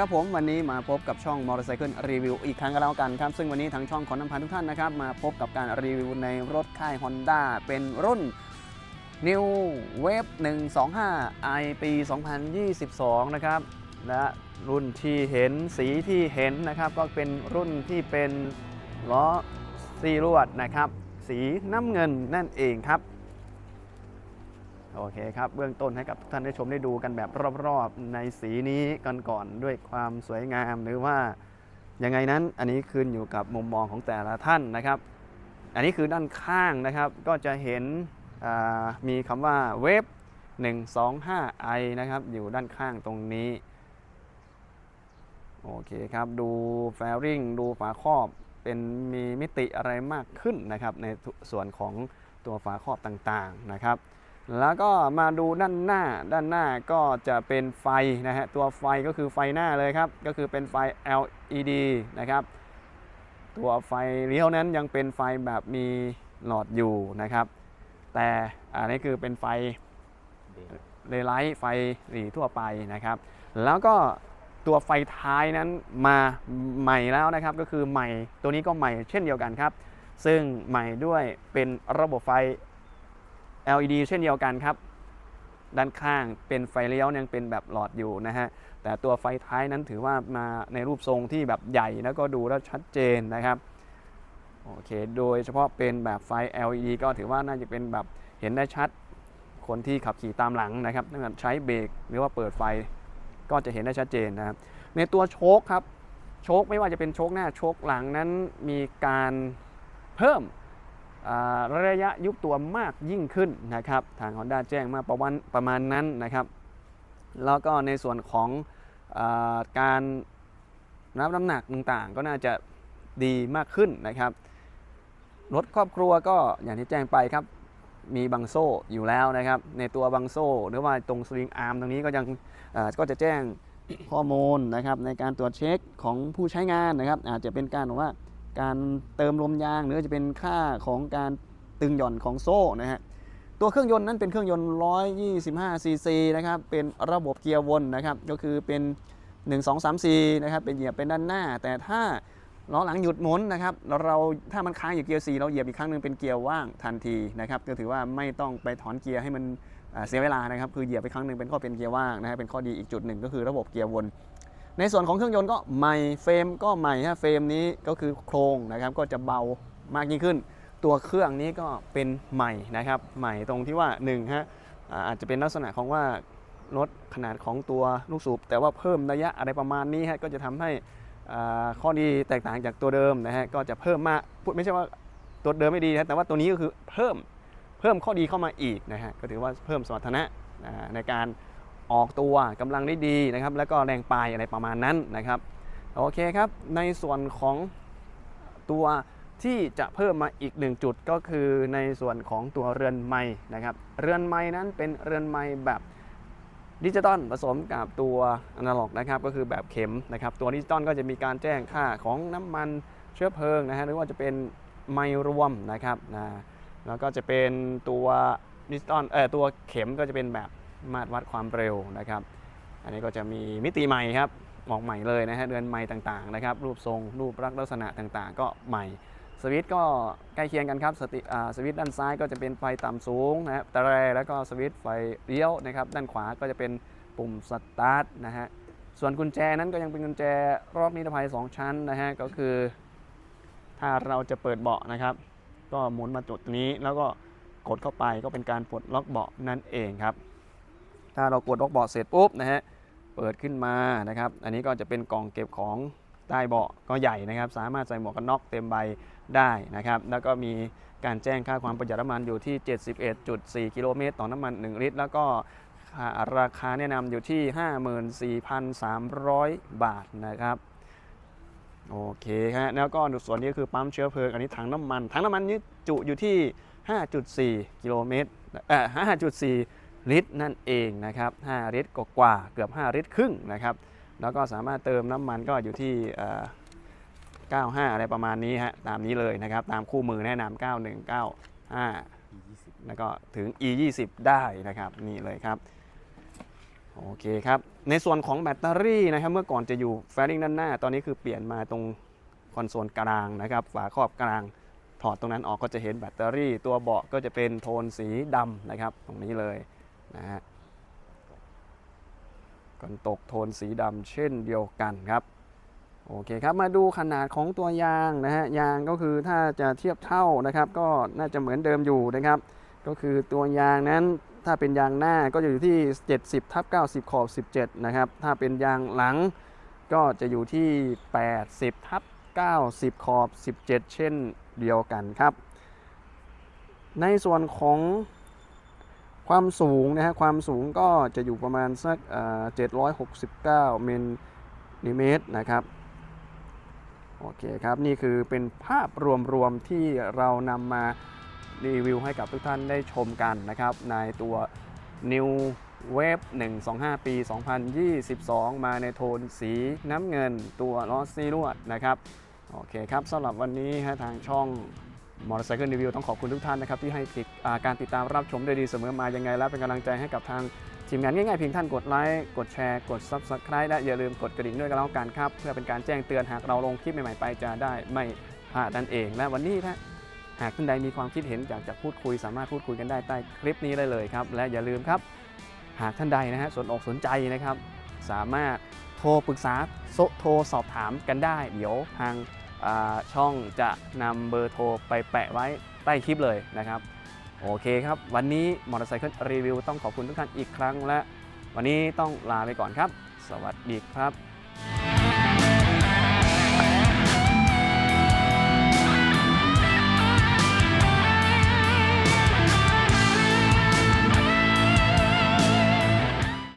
ครับผมวันนี้มาพบกับช่องมอเตอร์ไซค์รีวิวอีกครั้งก็แล้วกันครับ ซึ่งวันนี้ทางช่องขอนำพาทุกท่านนะครับ มาพบกับการรีวิวในรถค่าย Honda เป็นรุ่น New Wave 125 i ปี 2022 นะครับ และรุ่นที่เห็นสีที่เห็นนะครับ ก็เป็นรุ่นที่เป็นล้อซีรวดนะครับ สีน้ำเงินนั่นเองครับ โอเคครับ เบื้องต้นให้กับทุกท่านได้ชมได้ดูกันแบบรอบๆ ในสีนี้กันก่อนด้วยความสวยงามหรือว่ายังไงนั้นอันนี้ขึ้นอยู่กับมุมมองของแต่ละท่านนะครับ อันนี้คือด้านข้างนะครับก็จะเห็นมีคำว่าเวฟ 125i นะครับอยู่ด้านข้างตรงนี้โอเคครับดูแฟริงดูฝาครอบเป็นมีมิติอะไรมากขึ้นนะครับในส่วนของตัวฝาครอบต่างๆนะครับ แล้วก็มาดูด้านหน้า ด้านหน้าก็จะเป็นไฟนะฮะ ตัวไฟก็คือไฟหน้าเลยครับ ก็คือเป็นไฟ LED นะครับ ตัวไฟเลี้ยวนั้นยังเป็นไฟแบบมีหลอดอยู่นะครับ แต่อันนี้คือเป็นไฟเลไลท์ไฟหลีทั่วไปนะครับ แล้วก็ตัวไฟท้ายนั้นมาใหม่แล้วนะครับ ก็คือใหม่ตัวนี้ก็ใหม่เช่นเดียวกันครับ ซึ่งใหม่ด้วยเป็นระบบไฟ LED เช่นเดียวกันครับ ด้านข้างเป็นไฟเลี้ยวยังเป็นแบบหลอดอยู่นะฮะ แต่ตัวไฟท้ายนั้นถือว่ามาในรูปทรงที่แบบใหญ่แล้วก็ดูแล้วชัดเจนนะครับโอเค โดยเฉพาะเป็นแบบไฟ LED ก็ถือว่าน่าจะเป็นแบบเห็นได้ชัด คนที่ขับขี่ตามหลังนะครับถ้าเกิดใช้เบรกหรือว่าเปิดไฟก็จะเห็นได้ชัดเจนนะครับ ในตัวโชคครับ โชคไม่ว่าจะเป็นโชคหน้าโชคหลังนั้นมีการเพิ่ม ระยะยุบตัวมากยิ่งขึ้นนะครับ ทาง Honda แจ้งมาประวันประมาณนั้นนะครับ แล้วก็ในส่วนของอการรับน้ำหนักต่างๆ ก็น่าจะดีมากขึ้นนะครับ รถครอบครัวก็อย่างที่แจ้งไปครับ มีบังโซ่อยู่แล้วนะครับ ในตัวบังโซ่หรือว่าตรงสลิงอาร์มตรงนี้ก็ยังก็จะแจ้งข้อมูลนะครับในการตรวจเช็คของผู้ใช้งานนะครับ อาจจะเป็นการบอกว่า การเติมลมยาง หรือจะเป็นค่าของการตึงหย่อนของโซ่นะฮะตัวเครื่องยนต์นั้นเป็นเครื่องยนต์ 125 ซีซีนะครับเป็นระบบเกียร์วนนะครับก็คือเป็น 1 2 3 4นะครับเป็นเหยียบเป็นด้านหน้า แต่ถ้าล้อหลังหยุดหมุนนะครับเราถ้ามันค้างอยู่เกียร์4เราเหยียบอีกครั้งหนึ่งเป็นเกียร์ว่างทันทีนะครับก็ถือว่าไม่ต้องไปถอนเกียร์ให้มันเสียเวลานะครับคือเหยียบไปครั้งหนึ่งเป็นข้อเป็นเกียร์ว่างนะฮะเป็นข้อดีอีกจุดหนึ่งก็คือระบบเกียร์วน ในส่วนของเครื่องยนต์ก็ใหม่เฟรมก็ใหม่ฮะเฟรมนี้ก็คือโครงนะครับก็จะเบามากยิ่งขึ้น ตัวเครื่องนี้ก็เป็นใหม่นะครับ ใหม่ตรงที่ว่า1ฮะอาอาจจะเป็นลักษณะของว่าลดขนาดของตัวลูกสูบ แต่ว่าเพิ่มระยะอะไรประมาณนี้ฮะก็จะทำให้ข้อดีแตกต่างจากตัวเดิมนะฮะก็จะเพิ่มมาพูดไม่ใช่ว่าตัวเดิมไม่ดีนะแต่ว่าตัวนี้ก็คือเพิ่มเพิ่มข้อดีเข้ามาอีกนะฮะก็ถือว่าเพิ่มสมรรถนะในการ ออกตัวกำลังได้ดีนะครับ แล้วก็แรงปลายอะไรประมาณนั้นนะครับ โอเคครับ ในส่วนของตัวที่จะเพิ่มมาอีกหนึ่งจุดก็คือในส่วนของตัวเรือนไม้นะครับ เรือนไม้นั้นเป็นเรือนไม้แบบดิจิตอลผสมกับตัวอนาล็อกนะครับ ก็คือแบบเข็มนะครับ ตัวดิจิตอลก็จะมีการแจ้งค่าของน้ำมันเชื้อเพลิงนะฮะหรือว่าจะเป็นไม้รวมนะครับนะแล้วก็จะเป็นตัวดิจิตอลเอ่อตัวเข็มก็จะเป็นแบบ มาตรวัดความเร็วนะครับ อันนี้ก็จะมีมิติใหม่ครับออกใหม่เลยนะฮะเดือนใหม่ต่างๆนะครับ รูปทรงรูปลักษณ์ลักษณะต่างๆ ก็ใหม่สวิตช์ก็ใกล้เคียงกันครับสติอ่าสวิตช์ด้านซ้ายก็จะเป็นไฟต่ำสูงนะครับแต่แรแล้วก็สวิตช์ไฟเลี้ยวนะครับด้านขวาก็จะเป็นปุ่มสตาร์ทนะฮะส่วนกุญแจนั้นก็ยังเป็นกุญแจรอบนิรภัย 2 ชั้นนะฮะก็คือ ถ้าเราจะเปิดเบาะนะครับ ก็หมุนมาจุดนี้แล้วก็กดเข้าไปก็เป็นการปลดล็อกเบาะนั่นเองครับ ถ้าเรากดล็อกเบาะเสร็จปุ๊บนะฮะเปิดขึ้นมานะครับ อันนี้ก็จะเป็นกล่องเก็บของใต้เบาะก็ใหญ่นะครับ สามารถใส่หมวกกันน็อกเต็มใบได้นะครับ แล้วก็มีการแจ้งค่าความประหยัดน้ำมันอยู่ที่ 71.4 กิโลเมตรต่อน้ำมัน 1 ลิตร แล้วก็ราคาแนะนำอยู่ที่ 54,300 บาทนะครับโอเคฮะแล้วก็ส่วนนี้คือปั๊มเชื้อเพลิง อันนี้ถังน้ำมันถังน้ำมันนี้จุอยู่ที่ 5.4 กิโลเมตรเอ่อ5.4 ลิตรนั่นเองนะครับ5ลิตรกว่าเกือบ 5 ลิตรครึ่งนะครับ แล้วก็สามารถเติมน้ำมันก็อยู่ที่เอ่อ95 อะไรประมาณนี้ฮะตามนี้เลยนะครับ ตามคู่มือแนะนำ9195 แล้วก็ถึง e 2 0ได้นะครับ นี่เลยครับ โอเคครับ ในส่วนของแบตเตอรี่นะครับ เมื่อก่อนจะอยู่แฟริงด้านหน้า ตอนนี้คือเปลี่ยนมาตรงคอนโซลกลางนะครับ ฝาครอบกลางถอดตรงนั้นออกก็จะเห็นแบตเตอรี่ ตัวเบาะก็จะเป็นโทนสีดำนะครับ ตรงนี้เลย นะฮะกันตกโทนสีดำเช่นเดียวกันครับ โอเคครับ มาดูขนาดของตัวยางนะฮะ ยางก็คือถ้าจะเทียบเท่านะครับ ก็น่าจะเหมือนเดิมอยู่นะครับ ก็คือตัวยางนั้นถ้าเป็นยางหน้าก็จะอยู่ที่ 70ทับ90 ขอบ 17 นะครับ ถ้าเป็นยางหลังก็จะอยู่ที่ 80ทับ90 ขอบ 17 เช่นเดียวกันครับ ในส่วนของ ความสูงนะฮะความสูงก็จะอยู่ประมาณสักเอ่อ769มิลลิเมตรนะครับโอเคครับนี่คือเป็นภาพรวมๆที่เรานำมารีวิวให้กับทุกท่านได้ชมกันนะครับ ในตัว New Wave 125 ปี 2022 มาในโทนสีน้ำเงินตัวลอสซีลวดนะครับ โอเคครับสำหรับวันนี้ทางช่อง Motorcycle Review ต้องขอบคุณทุกท่านนะครับที่ให้ติดการติดตามรับชมได้ดีเสมอมายังไง และเป็นกำลังใจให้กับทางทีมงานง่ายๆเพียงท่านกดไลค์กดแชร์กด Subscribe และอย่าลืมกดกระดิ่งด้วยกันแล้วกันครับ เพื่อเป็นการแจ้งเตือนหากเราลงคลิปใหม่ๆไปจะได้ไม่พลาดนั่นเอง และวันนี้ถ้าหากท่านใดมีความคิดเห็นอยากจะพูดคุย สามารถพูดคุยกันได้ใต้คลิปนี้ได้เลยครับ และอย่าลืมครับ หากท่านใดนะฮะสนอกสนใจนะครับ สามารถโทรปรึกษาโซโทรสอบถามกันได้ เดี๋ยวทาง ช่องจะนำเบอร์โทรไปแปะไว้ใต้คลิปเลยนะครับ โอเคครับ วันนี้มอเตอร์ไซค์รีวิวต้องขอบคุณทุกท่านอีกครั้งและ วันนี้ต้องลาไปก่อนครับ สวัสดีครับ